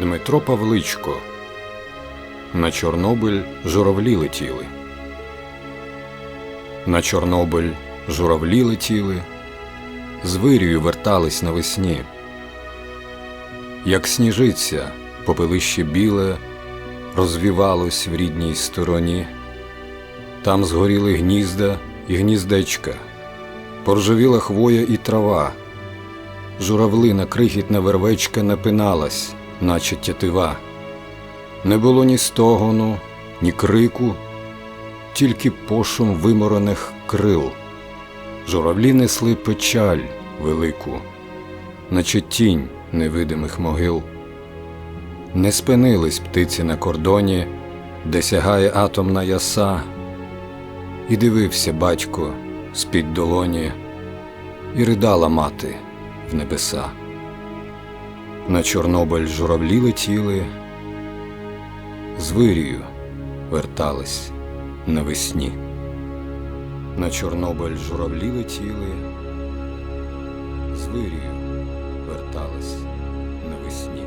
Дмитро Павличко. На Чорнобиль журавлі летіли. На Чорнобиль журавлі летіли, з вирію вертались навесні. Як сніжиця, попелище біле розвівалось в рідній стороні. Там згоріли гнізда і гніздечка, поржавіла хвоя і трава. Журавлина крихітна вервечка напиналась, наче тятива. Не було ні стогону, ні крику, тільки пошум виморених крил. Журавлі несли печаль велику, наче тінь невидимих могил. Не спинились птиці на кордоні, де сягає атомна яса, і дивився батько з-під долоні, і ридала мати в небеса. На Чорнобиль журавлі летіли, з вирію вертались навесні. На Чорнобиль журавлі летіли, з вирію вертались навесні.